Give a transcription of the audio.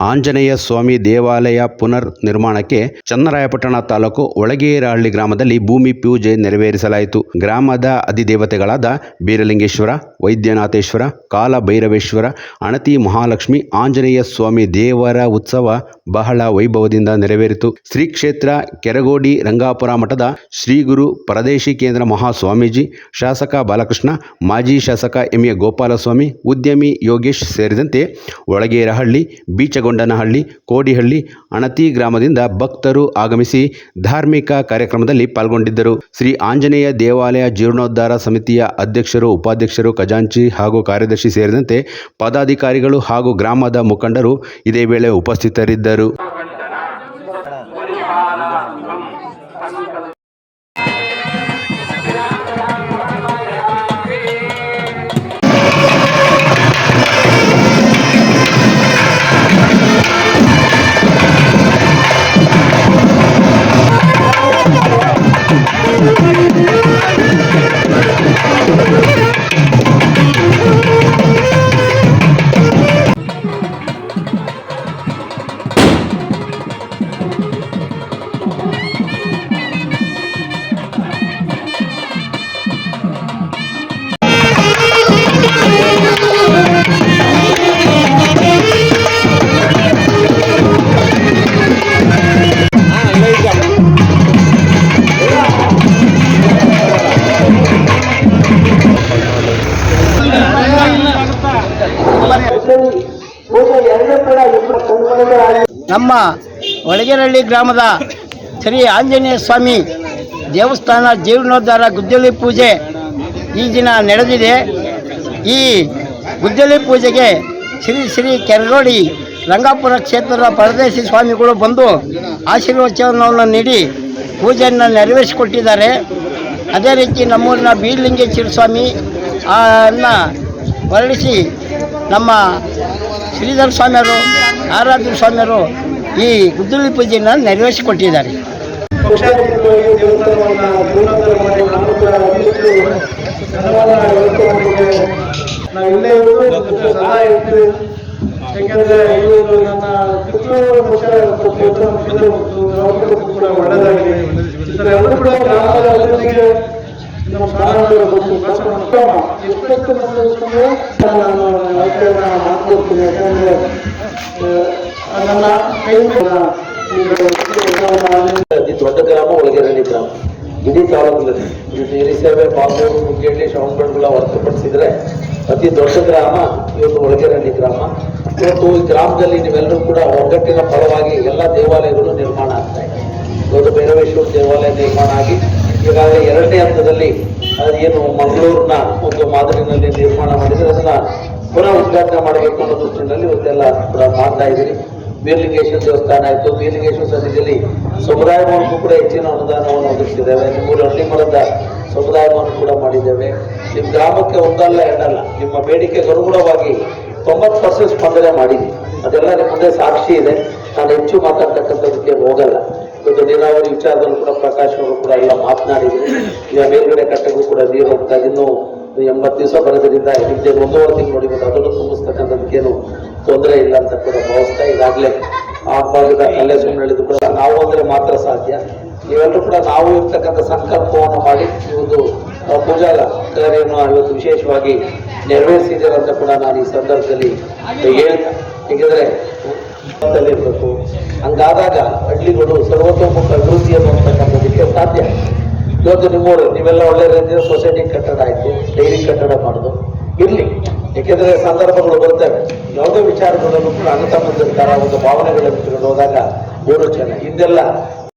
ಆಂಜನೇಯ ಸ್ವಾಮಿ ದೇವಾಲಯ ಪುನರ್ ನಿರ್ಮಾಣಕ್ಕೆ ಚನ್ನರಾಯಪಟ್ಟಣ ತಾಲೂಕು ಒಳಗೇರಹಳ್ಳಿ ಗ್ರಾಮದಲ್ಲಿ ಭೂಮಿ ಪೂಜೆ ನೆರವೇರಿಸಲಾಯಿತು. ಗ್ರಾಮದ ಅಧಿದೇವತೆಗಳಾದ ಬೀರಲಿಂಗೇಶ್ವರ, ವೈದ್ಯನಾಥೇಶ್ವರ, ಕಾಲಭೈರವೇಶ್ವರ, ಅಣತಿ ಮಹಾಲಕ್ಷ್ಮಿ, ಆಂಜನೇಯ ಸ್ವಾಮಿ ದೇವರ ಉತ್ಸವ ಬಹಳ ವೈಭವದಿಂದ ನೆರವೇರಿತು. ಶ್ರೀ ಕ್ಷೇತ್ರ ಕೆರಗೋಡಿ ರಂಗಾಪುರ ಮಠದ ಶ್ರೀ ಗುರು ಪರದೇಶಿ ಕೇಂದ್ರ ಮಹಾಸ್ವಾಮೀಜಿ, ಶಾಸಕ ಬಾಲಕೃಷ್ಣ, ಮಾಜಿ ಶಾಸಕ ಎಂ ಎ ಗೋಪಾಲಸ್ವಾಮಿ, ಉದ್ಯಮಿ ಯೋಗೇಶ್ ಸೇರಿದಂತೆ ಒಳಗೇರಹಳ್ಳಿ ಬೀಚಗೊಂಡನಹಳ್ಳಿ ಕೋಡಿಹಳ್ಳಿ, ಅಣತಿ ಗ್ರಾಮದಿಂದ ಭಕ್ತರು ಆಗಮಿಸಿ ಧಾರ್ಮಿಕ ಕಾರ್ಯಕ್ರಮದಲ್ಲಿ ಪಾಲ್ಗೊಂಡಿದ್ದರು. ಶ್ರೀ ಆಂಜನೇಯ ದೇವಾಲಯ ಜೀರ್ಣೋದ್ಧಾರ ಸಮಿತಿಯ ಅಧ್ಯಕ್ಷರು, ಉಪಾಧ್ಯಕ್ಷರು, ಖಜಾಂಚಿ ಹಾಗೂ ಕಾರ್ಯದರ್ಶಿ ಸೇರಿದಂತೆ ಪದಾಧಿಕಾರಿಗಳು ಹಾಗೂ ಗ್ರಾಮದ ಮುಖಂಡರು ಇದೇ ವೇಳೆ ಉಪಸ್ಥಿತರಿದ್ದರು. ನಮ್ಮ ಒಳಗೆರಳ್ಳಿ ಗ್ರಾಮದ ಶ್ರೀ ಆಂಜನೇಯ ಸ್ವಾಮಿ ದೇವಸ್ಥಾನ ಜೀರ್ಣೋದ್ಧಾರ ಗುದ್ದಲಿ ಪೂಜೆ ಈ ದಿನ ನಡೆದಿದೆ. ಈ ಗುದ್ದಲಿ ಪೂಜೆಗೆ ಶ್ರೀ ಶ್ರೀ ಕೆರಗೋಡಿ ರಂಗಾಪುರ ಕ್ಷೇತ್ರದ ಪರದೇಶಿ ಸ್ವಾಮಿಗಳು ಬಂದು ಆಶೀರ್ವಚನವನ್ನು ನೀಡಿ ಪೂಜೆಯನ್ನು ನೆರವೇರಿಸಿಕೊಟ್ಟಿದ್ದಾರೆ. ಅದೇ ರೀತಿ ನಮ್ಮೂರಿನ ಬೀರ್ಲಿಂಗೇಶ್ವರ ಸ್ವಾಮಿ ಅನ್ನ ಹೊರಡಿಸಿ ನಮ್ಮ ಶ್ರೀಧರ ಸ್ವಾಮಿಯವರು ಆರಾಧ್ಯ ಸ್ವಾಮಿಯವರು ಈ ಗುದ್ದಲಿ ಪೂಜೆಯನ್ನ ನೆರವೇರಿಸಿಕೊಟ್ಟಿದ್ದಾರೆ. ಯಾಕಂದ್ರೆ ಇವರು ನನ್ನ ಪಕ್ಷ ಕೂಡ ಒಳ್ಳೆಯದಾಗಿದೆ ಎಲ್ಲರೂ ಕೂಡ ಗ್ರಾಮದ ಅಭಿವೃದ್ಧಿಗೆ ನಮ್ಮ ಸ್ಥಾನಗಳು ಎಷ್ಟೆಷ್ಟು ಯಾಕಂದ್ರೆ ನನ್ನ ದೊಡ್ಡ ಗ್ರಾಮ ಒಳಗೆರಳ್ಳಿ ಗ್ರಾಮ ಇಡೀ ತಾಲೂಕಿನಲ್ಲಿ ನೀರಿ ಸೇವೆ ಬಾಗೂರು ಮುಗ್ಗೇಳಿ ಶ್ರವಣಬೆಳಗೊಳ ಹೊರತುಪಡಿಸಿದ್ರೆ ಅತಿ ದೊಡ್ಡ ಗ್ರಾಮ ಇವತ್ತು ಒಳಗೆರಳ್ಳಿ ಗ್ರಾಮ. ಇವತ್ತು ಈ ಗ್ರಾಮದಲ್ಲಿ ನೀವೆಲ್ಲರೂ ಕೂಡ ಒಗ್ಗಟ್ಟಿನ ಫಲವಾಗಿ ಎಲ್ಲ ದೇವಾಲಯಗಳು ನಿರ್ಮಾಣ ಆಗ್ತಾ ಇದೆ. ಇವತ್ತು ಭೈರವೇಶ್ವರ ದೇವಾಲಯ ನಿರ್ಮಾಣ ಆಗಿ ಈಗಾಗಲೇ ಎರಡನೇ ಹಂತದಲ್ಲಿ ಏನು ಮಂಗಳೂರಿನ ಒಂದು ಮಾದರಿನಲ್ಲಿ ನಿರ್ಮಾಣ ಮಾಡಿದ್ರೆ ಅದನ್ನ ಪುನಃ ಉದ್ಘಾಟನೆ ಮಾಡಬೇಕು ಅನ್ನೋ ದೃಷ್ಟಿನಲ್ಲಿ ಇವತ್ತೆಲ್ಲ ಕೂಡ ಮಾಡ್ತಾ ಇದ್ದೀರಿ. ಬೀರ್ಲಿಂಗೇಶ್ವರ ದೇವಸ್ಥಾನ ಆಯಿತು. ಬೀರ್ಲಿಂಗೇಶ್ವರ ಸನ್ನಿಧಿಯಲ್ಲಿ ಸಮುದಾಯ ಭವನಕ್ಕೂ ಕೂಡ ಹೆಚ್ಚಿನ ಅನುದಾನವನ್ನು ಒದಗಿಸಿದ್ದೇವೆ. ನಿಮ್ಮೂರು ಹಳ್ಳಿ ಮರದ ಸಮುದಾಯ ಭವನ ಕೂಡ ಮಾಡಿದ್ದೇವೆ. ನಿಮ್ಮ ಗ್ರಾಮಕ್ಕೆ ಒಂದಲ್ಲ, ಎರಡಲ್ಲ. ನಿಮ್ಮ ಬೇಡಿಕೆಗೆ ಅನುಗುಣವಾಗಿ ತೊಂಬತ್ತು ಪರ್ಸೆಂಟ್ ಸ್ಪಂದನೆ ಮಾಡಿದ್ವಿ ಅದೆಲ್ಲ ನಿಮ್ಮ ಮುಂದೆ ಸಾಕ್ಷಿ ಇದೆ. ನಾನು ಹೆಚ್ಚು ಮಾತಾಡ್ತಕ್ಕಂಥದಕ್ಕೆ ಹೋಗಲ್ಲ. ಇವತ್ತು ನೀರಾವರಿ ವಿಚಾರದಲ್ಲೂ ಕೂಡ ಪ್ರಕಾಶ್ ಅವರು ಕೂಡ ಎಲ್ಲ ಮಾತನಾಡಿದ್ರು ಈಗ ಮೇಲ್ಗಡೆ ಕಟ್ಟೆಗೂ ಕೂಡ ನೀರು ಹೋಗ್ತಾ ಇನ್ನೂ ಎಂಬತ್ತು ದಿವಸ ಬರೋದ್ರಿಂದ ಹಿಂದೆ ಒಂದೂವರೆ ತಿಂಗಳು ನೋಡಿಬೋದು ಅದನ್ನು ತುಂಬಿಸ್ತಕ್ಕಂಥದಕ್ಕೇನು ತೊಂದರೆ ಇಲ್ಲ ಅಂತ ಕೂಡ ಭಾವಿಸ್ತಾ ಈಗಾಗಲೇ ಆ ಭಾಗದ ಕಲೆ ಸುಮ್ಮನೆ ಕೂಡ ನಾವು ಅಂದರೆ ಮಾತ್ರ ಸಾಧ್ಯ ನೀವೆಲ್ಲರೂ ಕೂಡ ನಾವು ಇರ್ತಕ್ಕಂಥ ಸಂಕಲ್ಪವನ್ನು ಮಾಡಿ ಈ ಒಂದು ಪೂಜಾ ಕಾರ್ಯವನ್ನು ಇವತ್ತು ವಿಶೇಷವಾಗಿ ನೆರವೇರಿಸಿದ್ದೀರಂತ ಕೂಡ ನಾನು ಈ ಸಂದರ್ಭದಲ್ಲಿ ಹೇಳ್ತಾ ಹೇಗಿದ್ರೆ ಇರಬೇಕು ಹಂಗಾದಾಗ ಹಳ್ಳಿಗಳು ಸರ್ವತೋಮುಖ ಅಭಿವೃದ್ಧಿ ಅನ್ನುವಂತಕ್ಕಂಥದಕ್ಕೆ ಸಾಧ್ಯ. ಇವತ್ತು ನಿಮ್ಮವರು ನೀವೆಲ್ಲ ಒಳ್ಳೆ ರೀತಿಯ ಸೊಸೈಟಿ ಕಟ್ಟಡ ಆಯ್ತು ಡೈರಿ ಕಟ್ಟಡ ಮಾಡೋದು. ಇರ್ಲಿ. ಏಕೆಂದರೆ ಸಂದರ್ಭಗಳು ಬರ್ತವೆ ಯಾವುದೇ ವಿಚಾರಗಳನ್ನು ಕೂಡ ಅಣ್ಣ ತಮ್ಮಂದಿರ್ತಾರ ಒಂದು ಭಾವನೆಗಳನ್ನು ಹೋದಾಗ ಯೋಚನೆ ಹಿಂದೆಲ್ಲ